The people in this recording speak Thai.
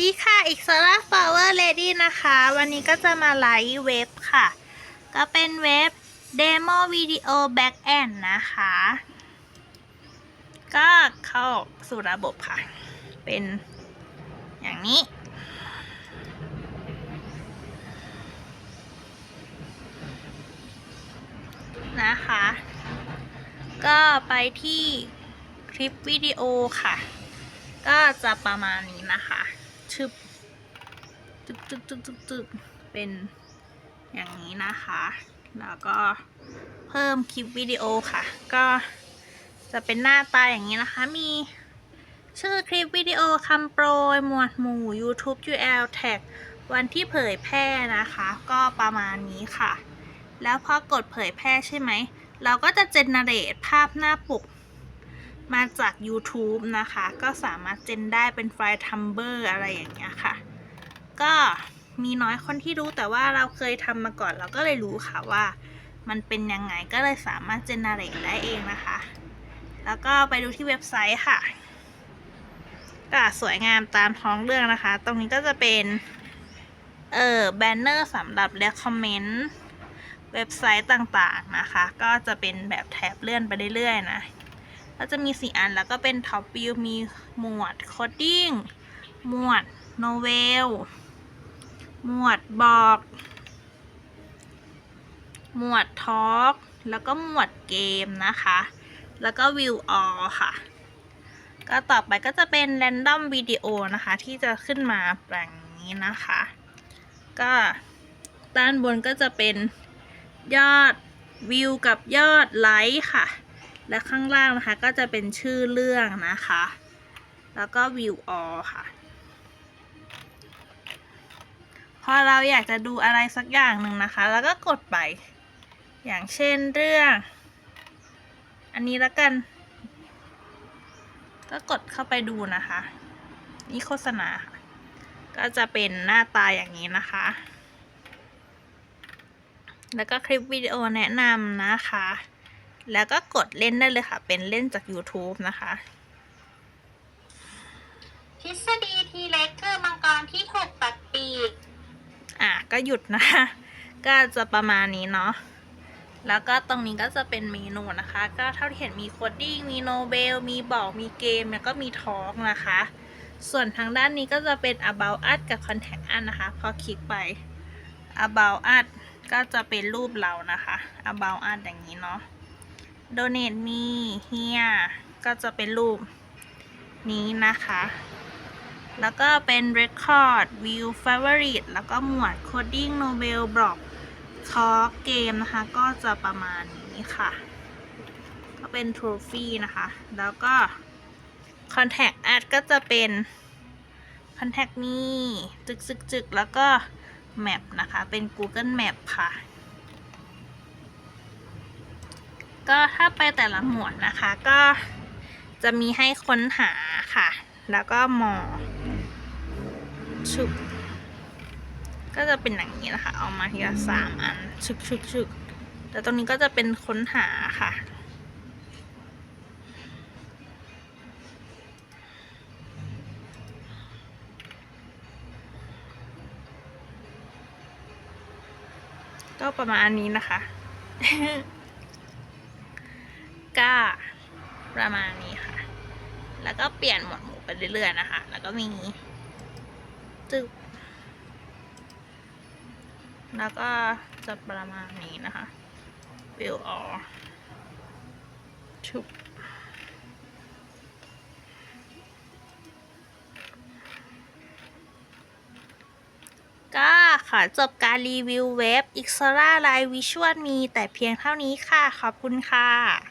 ดีค่ะ อีก Solar Flower Lady นะคะ วันนี้ก็จะมาไลฟ์เว็บค่ะ ก็เป็นเว็บ Demo Video Backend นะคะ ก็เข้าสู่ระบบค่ะ เป็นอย่างนี้ นะคะ ก็ไปที่คลิปวิดีโอค่ะ ก็จะประมาณนี้นะคะ ชึบตึกตึกตึกตึกตึกเป็นอย่างนี้นะคะ แล้วก็เพิ่มคลิปวิดีโอค่ะ ก็จะเป็นหน้าตาอย่างนี้นะคะ มีชื่อคลิปวิดีโอคำโปรยหมวดหมู่ YouTube URL tag วันที่เผยแพร่นะคะ ก็ประมาณนี้ค่ะ แล้วพอกดเผยแพร่ใช่ไหม เราก็จะเจเนเรตภาพหน้าปก มาจาก YouTube นะคะ ก็สามารถเจนได้เป็นไฟล์ Tumblr อะไรอย่างเงี้ยค่ะ ก็มีน้อยคนที่รู้แต่ว่าเราเคยทำมาก่อนเราก็เลยรู้ค่ะว่า มันเป็นยังไงก็เลยสามารถเจนเนเรตได้เองนะคะ แล้วก็ไปดูที่เว็บไซต์ค่ะก็สวยงามตามท้องเรื่องนะคะ ตรงนี้ก็จะเป็น เอ่อแบนเนอร์สำหรับ recommend เว็บไซต์ต่างๆนะคะ ก็จะเป็นแบบแท็บเลื่อนไปเรื่อยๆนะ ก็จะมีสี่อันแล้วก็เป็น Top View มีหมวด Coding หมวด Novel หมวดบอก หมวด Talk แล้วก็หมวดเกมนะคะ แล้วก็ View All ค่ะ ก็ต่อไปก็จะเป็น Random Video นะคะ ที่จะขึ้นมาแบบนี้นะคะ ก็ด้านบนก็จะเป็นยอดวิวกับยอดไลค์ค่ะ และข้างล่างนะคะก็จะเป็นชื่อเรื่องนะคะ แล้วก็ view all ค่ะ พอเราอยากจะดูอะไรสักอย่างหนึ่งนะคะ แล้วก็กดไป อย่างเช่นเรื่อง อันนี้แล้วกัน ก็กดเข้าไปดูนะคะ นี่โฆษณาค่ะ ก็จะเป็นหน้าตาอย่างนี้นะคะ แล้วก็คลิปวิดีโอแนะนำนะคะ แล้วก็กดเล่นได้เลยค่ะ เป็นเล่นจาก YouTube นะคะ ทฤษฎีทีเล็กคือมังกรที่ถูกตัดปีก อะ ก็หยุดนะคะ ก็จะประมาณนี้เนาะ แล้วก็ตรงนี้ก็จะเป็นเมนูนะคะ ก็เท่าที่เห็นมีโคดดิ้ง มีโนเบล มีบอก มีเกม แล้วก็มีทอล์กนะคะ ส่วนทางด้านนี้ก็จะเป็น about us กับ contact us นะคะ พอคลิกไป about us ก็จะเป็นรูปเรานะคะ about us อย่างนี้เนาะ โดเนทมีเฮียก็จะเป็นรูปนี้นะคะ แล้วก็เป็น Record View Favorite แล้วก็หมวด Coding Nobel Block คอร์เกมนะคะ ก็จะประมาณนี้ค่ะ ก็เป็น Trophy นะคะ แล้วก็ Contact Ad ก็จะเป็น Contact นี่จึกจึแล้วก็ Map นะคะ เป็น Google Map ค่ะ ก็ถ้าไปแต่ละหมวดนะคะก็จะมีให้ค้นหาค่ะ แล้วก็มอชุบก็จะเป็นอย่างนี้นะคะ เอามาทีละสามอันชึกชึกชึกแต่ตรงนี้ก็จะเป็นค้นหาค่ะ ก็ประมาณนี้นะคะ ก็ประมาณนี้ค่ะ แล้วก็เปลี่ยนหมวดหมู่ไปเรื่อยๆนะคะ แล้วก็มีจึกแล้วก็จะประมาณนี้นะคะ will all ชุบก็ขอจบการรีวิวเว็บ Xora Live Visual มีแต่เพียงเท่านี้ค่ะ ขอบคุณค่ะ